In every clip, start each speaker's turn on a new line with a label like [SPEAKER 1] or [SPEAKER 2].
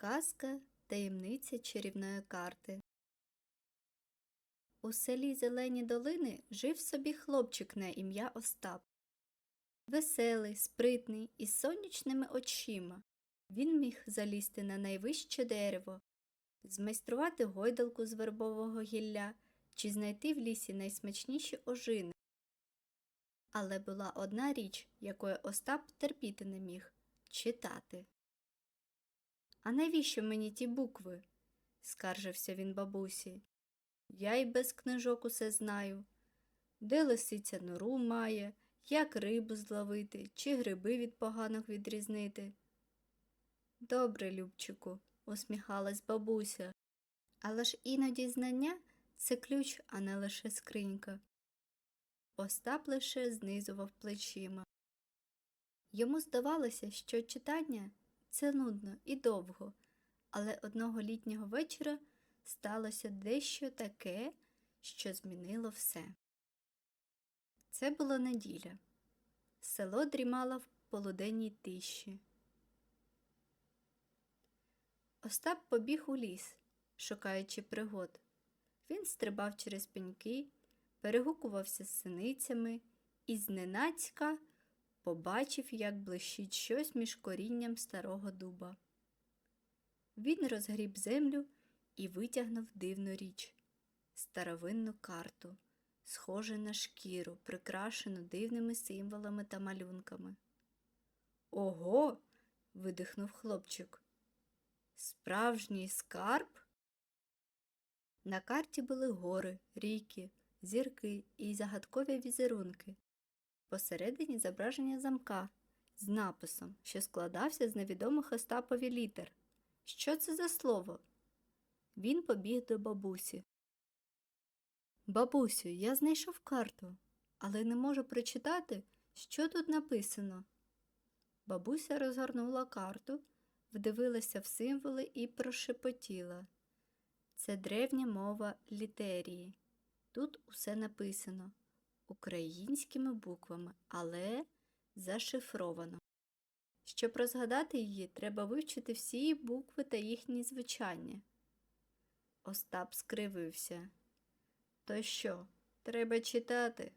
[SPEAKER 1] Казка таємниця чарівної карти. У селі Зелені долини жив собі хлопчик на ім'я Остап. Веселий, спритний і з сонячними очима. Він міг залізти на найвище дерево, змайструвати гойдалку з вербового гілля чи знайти в лісі найсмачніші ожини. Але була одна річ, якої Остап терпіти не міг читати. А навіщо мені ті букви? скаржився він бабусі. Я й без книжок усе знаю. Де лисиця нору має, як рибу зловити, чи гриби від поганих відрізнити. Добре, Любчику, усміхалась бабуся. Але ж іноді знання це ключ, а не лише скринька. Остап лише знизував плечима. Йому здавалося, що читання це нудно і довго, але одного літнього вечора сталося дещо таке, що змінило все. Це була неділя. Село дрімало в полуденній тиші. Остап побіг у ліс, шукаючи пригод. Він стрибав через пеньки, перегукувався з синицями і зненацька побачив, як блищить щось між корінням старого дуба. Він розгріб землю і витягнув дивну річ старовинну карту, схожу на шкіру, прикрашену дивними символами та малюнками. Ого. видихнув хлопчик. Справжній скарб? На карті були гори, ріки, зірки і загадкові візерунки. Посередині зображення замка з написом, що складався з невідомих Остапові літер. Що це за слово? Він побіг до бабусі. Бабусю, я знайшов карту, але не можу прочитати, що тут написано. Бабуся розгорнула карту, вдивилася в символи і прошепотіла. Це древня мова літерії. Тут усе написано українськими буквами, але зашифровано. Щоб розгадати її, треба вивчити всі букви та їхні звучання. Остап скривився. То що, треба читати?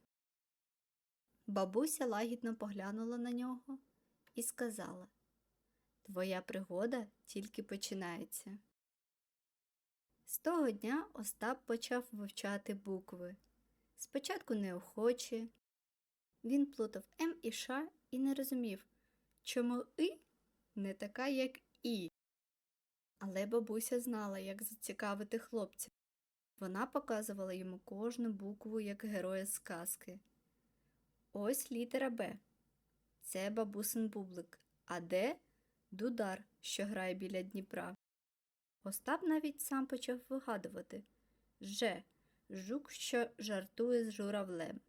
[SPEAKER 1] Бабуся лагідно поглянула на нього і сказала Твоя пригода тільки починається. З того дня Остап почав вивчати букви. Спочатку неохоче. Він плутав М і Ш і не розумів, чому И не така, як І. Але бабуся знала, як зацікавити хлопця. Вона показувала йому кожну букву як героя сказки. Ось літера Б. Це бабусин бублик, а Д дудар, що грає біля Дніпра. Остап навіть сам почав вигадувати Ж. Жук, що жартує з журавлем.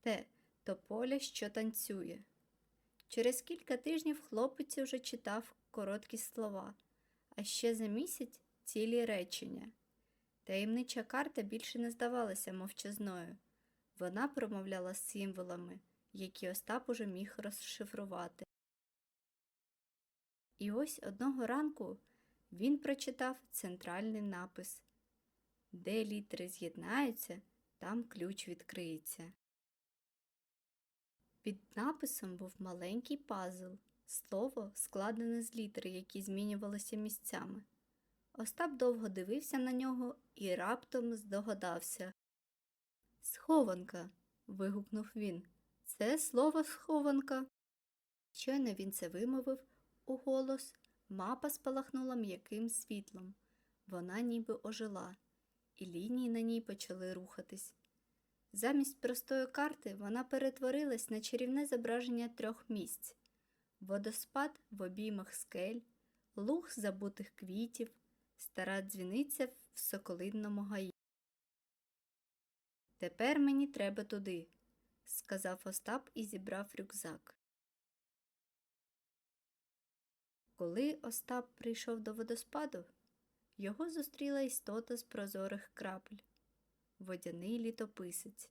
[SPEAKER 1] Т. Тополя, що танцює. Через кілька тижнів хлопець уже читав короткі слова, а ще за місяць цілі речення. Таємнича карта більше не здавалася мовчазною. Вона промовляла символами, які Остап уже міг розшифрувати. І ось одного ранку він прочитав центральний напис Де літери з'єднаються, там ключ відкриється. Під написом був маленький пазл, слово складене з літер, які змінювалися місцями. Остап довго дивився на нього і раптом здогадався. Схованка. вигукнув він. Це слово схованка. Щойно він це вимовив уголос, мапа спалахнула м'яким світлом. Вона ніби ожила, і лінії на ній почали рухатись. Замість простої карти вона перетворилась на чарівне зображення трьох місць водоспад в обіймах скель, луг забутих квітів, стара дзвіниця в соколинному гаї. Тепер мені треба туди, сказав Остап і зібрав рюкзак. Коли Остап прийшов до водоспаду, його зустріла істота з прозорих крапель водяний літописець.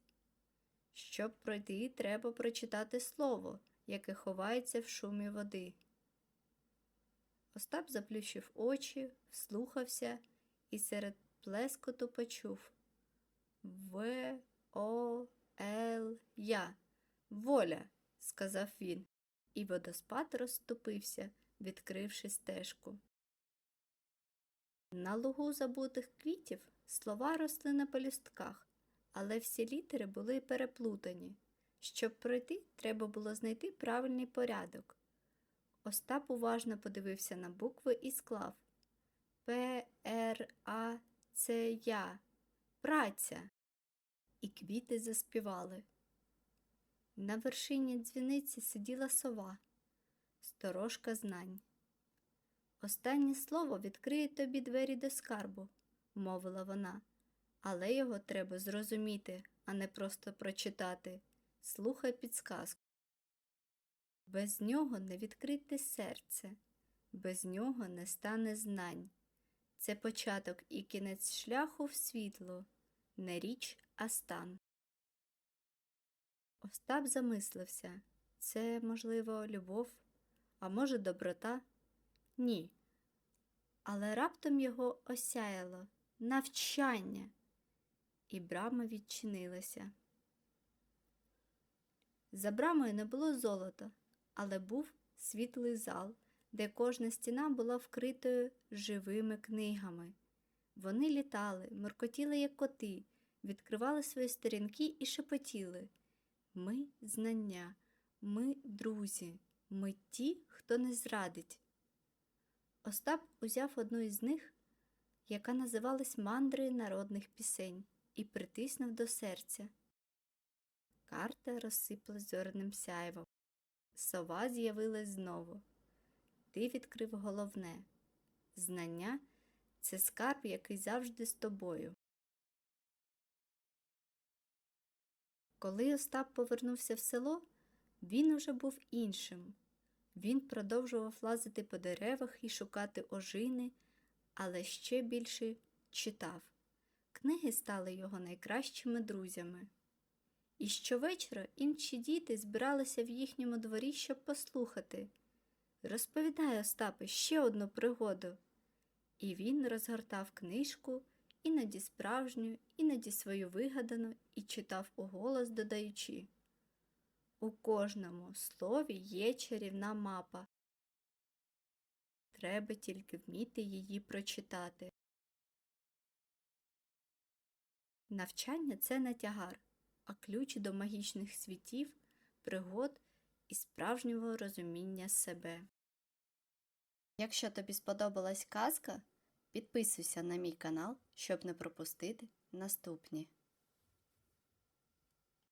[SPEAKER 1] Щоб пройти, треба прочитати слово, яке ховається в шумі води. Остап заплющив очі, вслухався і серед плескоту почув В, О, Л, Я. Воля, сказав він, і водоспад розступився, відкривши стежку. На лугу забутих квітів слова росли на пелюстках, але всі літери були переплутані. Щоб пройти, треба було знайти правильний порядок. Остап уважно подивився на букви і склав П, Р, А, Ц, Я. Праця. І квіти заспівали. На вершині дзвіниці сиділа сова, сторожка знань. Останнє слово відкриє тобі двері до скарбу, мовила вона, але його треба зрозуміти, а не просто прочитати. Слухай підсказку. Без нього не відкрите серце, без нього не стане знань. Це початок і кінець шляху в світло, не річ, а стан. Остап замислився це, можливо, любов, а може, доброта? Ні. Але раптом його осяяло навчання, і брама відчинилася. За брамою не було золота, але був світлий зал, де кожна стіна була вкритою живими книгами. Вони літали, моркотіли, як коти, відкривали свої сторінки і шепотіли. Ми знання, ми друзі, ми ті, хто не зрадить. Остап узяв одну із них, яка називалась Мандри народних пісень, і притиснув до серця. Карта розсипалась зорним сяйвом. Сова з'явилась знову. Ти відкрив головне знання це скарб, який завжди з тобою. Коли Остап повернувся в село, він уже був іншим. Він продовжував лазити по деревах і шукати ожини, але ще більше читав. Книги стали його найкращими друзями. І щовечора інші діти збиралися в їхньому дворі, щоб послухати. Розповідай, Остапе, ще одну пригоду. І він розгортав книжку, іноді справжню, іноді свою вигадану, і читав уголос, додаючи. У кожному слові є чарівна мапа. Треба тільки вміти її прочитати. Навчання це не тягар, а ключ до магічних світів, пригод і справжнього розуміння себе. Якщо тобі сподобалась казка, підписуйся на мій канал, щоб не пропустити наступні.